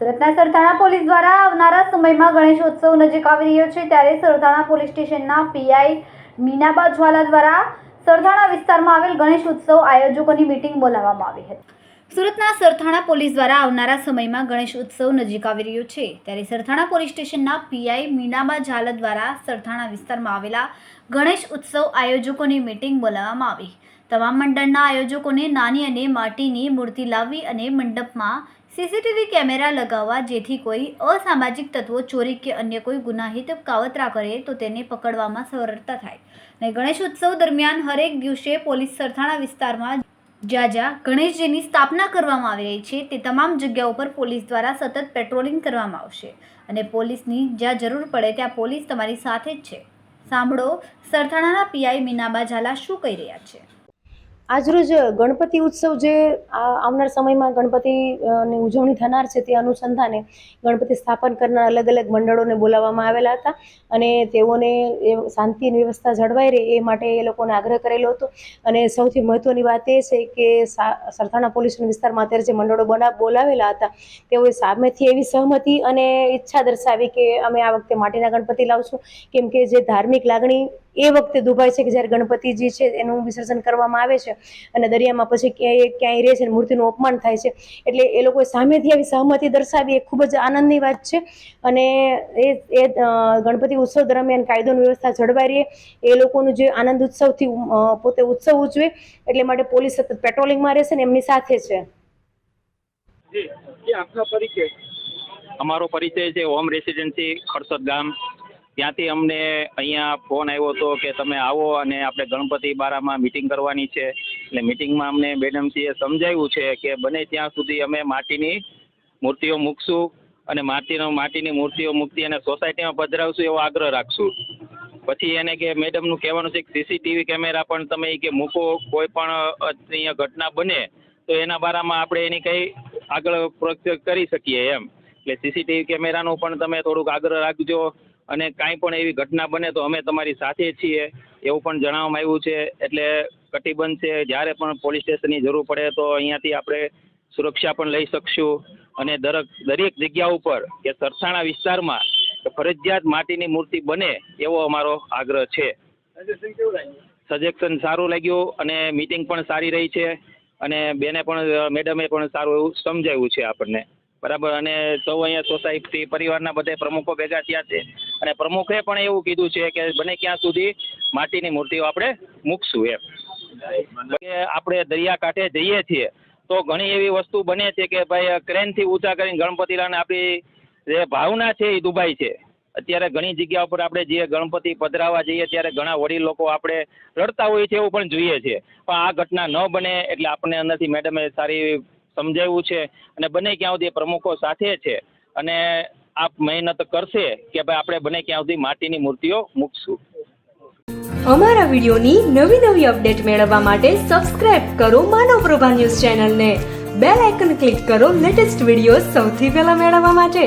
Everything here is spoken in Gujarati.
સુરતના સરથાણા પોલીસ દ્વારા આવનારા સમયમાં ગણેશોત્સવ નજીક આવી રહ્યો છે ત્યારે સરથાણા પોલીસ સ્ટેશનના પીઆઈ મીનાબા જ્વાલા દ્વારા સરથાણા વિસ્તારમાં આવેલ ગણેશ ઉત્સવ આયોજકોની મીટિંગ બોલાવવામાં આવી હતી. સુરતના સરથાણા પોલીસ દ્વારા આવનારા સમયમાં ગણેશ ઉત્સવ નજીક આવી રહ્યો છે. ત્યારે સરથાણા પોલીસ સ્ટેશનના પીઆઈ મીનાબા ઝાલા દ્વારા સરથાણા વિસ્તારમાં આવેલા ગણેશ ઉત્સવ આયોજકોની મીટિંગ બોલાવવામાં આવી. તમામ મંડળના આયોજકોને નાની અને માટીની મૂર્તિ લાવવી અને મંડપમાં સીસીટીવી કેમેરા લગાવવા જેથી કોઈ અસામાજિક તત્વો, ચોરી કે અન્ય કોઈ ગુનાહિત કાવતરા કરે તો તેને પકડવામાં સરળતા થાય. અને ગણેશ ઉત્સવ દરમિયાન હરેક દિવસે પોલીસ સરથાણા વિસ્તારમાં જ્યાં જ્યાં ગણેશજીની સ્થાપના કરવામાં આવી રહી છે તે તમામ જગ્યાઓ પર પોલીસ દ્વારા સતત પેટ્રોલિંગ કરવામાં આવશે. અને પોલીસની જ્યાં જરૂર પડે ત્યાં પોલીસ તમારી સાથે જ છે. સાંભળો, સરથાણાના પીઆઈ મીનાબા ઝાલા શું કહી રહ્યા છે? આજરોજ ગણપતિ ઉત્સવ જે આવનાર સમયમાં ગણપતિ અ, ઉજવણી થનાર છે તે અનુસંધાને ગણપતિ સ્થાપન કરનાર અલગ અલગ મંડળોને બોલાવવામાં આવેલા હતા અને તેઓને શાંતિ અને વ્યવસ્થા જળવાઈ રહે એ માટે એ લોકોને આગ્રહ કરેલો હતો. અને સૌથી મહત્ત્વની વાત એ છે કે સરથાણા પોલીસ વિસ્તારમાં અત્યારે જે મંડળો બના બોલાવેલા હતા તેઓએ સામેથી એવી સહમતિ અને ઈચ્છા દર્શાવી કે અમે આ વખતે માટીના ગણપતિ લાવશું. કેમ કે જે ધાર્મિક લાગણી એ વખતે દુભાય છે કે જ્યારે ગણપતિજી છે એનું વિસર્જન કરવામાં આવે છે અને દરિયામાં પછી ક્યાંય ક્યાંય રહે છે મૂર્તિનું અપમાન થાય છે. એટલે એ લોકોએ સામેથી આવી સહમતિ દર્શાવી એ ખૂબ જ આનંદની વાત છે. અને એ એ ગણપતિ ઉત્સવ દરમિયાન કાયદોની વ્યવસ્થા જળવાઈ રહે. એ લોકોનું જે આનંદ ઉત્સવથી પોતે ઉત્સવ ઉજવે એટલે માટે પોલીસ સતત પેટ્રોલિંગમાં રહેશે ને એમની સાથે છે. જી જી આપનો પરિચય. અમારો પરિચય છે હોમ રેસિડેન્સી ખડસદ ગામ. ત્યાંથી અમને અહીંયા ફોન આવ્યો હતો કે તમે આવો અને આપણે ગણપતિ બારામાં મિટિંગ કરવાની છે. એટલે મિટિંગમાં અમને મેડમશ્રીએ સમજાવ્યું છે કે બને ત્યાં સુધી અમે માટીની મૂર્તિઓ મૂકશું અને માટીનો, માટીની મૂર્તિઓ મૂકતી અને સોસાયટીમાં પધરાવશું એવો આગ્રહ રાખશું. પછી એને કે મેડમનું કહેવાનું છે કે સીસીટીવી કેમેરા પણ તમે કે મૂકો, કોઈ પણ અહીંયા ઘટના બને તો એના બારામાં આપણે એની કંઈ આગળ પ્રોસેસ કરી શકીએ એમ. એટલે સીસીટીવી કેમેરાનું પણ તમે થોડુંક આગ્રહ રાખજો. અને કાંઈ પણ એવી ઘટના બને તો અમે તમારી સાથે છીએ એવું પણ જણાવવામાં આવ્યું છે. એટલે કટિબંધ છે જ્યારે પણ પોલીસ સ્ટેશનની જરૂર પડે તો અહીંયાથી આપણે સુરક્ષા પણ લઈ શકશું. અને દરેક દરેક જગ્યા ઉપર કે સરથાણા વિસ્તારમાં ફરજિયાત માટીની મૂર્તિ બને એવો અમારો આગ્રહ છે. સજેશન સજેશન સારું લાગ્યું અને મીટિંગ પણ સારી રહી છે. અને બેને પણ મેડમે પણ સારું એવું સમજાવ્યું છે આપણને. બરાબર અને સૌ અહીંયા સોસાયટી પરિવારના બધા પ્રમુખો ભેગા થયા છે. અને પ્રમુખે પણ એવું કીધું છે કે બને ક્યાં સુધી માટીની મૂર્તિઓ આપણે મૂકશું એમ. કે આપણે દરિયાકાંઠે જઈએ છીએ, તો ઘણી એવી વસ્તુ બને છે કે ભાઈ ક્રેનથી ઊંચા કરીને ગણપતિ લાવને આપણી જે ભાવના છે એ દુભાઈ છે. અત્યારે ઘણી જગ્યા ઉપર આપણે જે ગણપતિ પધરાવા જઈએ, ત્યારે ઘણા વડીલ લોકો આપણે રડતા હોઈએ છીએ એવું પણ જોઈએ છે. પણ આ ઘટના ન બને એટલે આપણને અંદરથી મેડમે સારી સમજાવ્યું છે અને બને ક્યાં સુધી પ્રમુખો સાથે છે. અને આપ મહેનત કરશે કે ભાઈ આપણે બને ક્યાં સુધી માટીની મૂર્તિઓ મૂકશું. અમારા વિડિયોની નવી નવી અપડેટ મેળવવા માટે સબસ્ક્રાઇબ કરો માનવ પ્રભા ન્યૂઝ ચેનલને. બેલ આઇકન ક્લિક કરો લેટેસ્ટ વીડિયો સૌથી પહેલા મેળવવા માટે.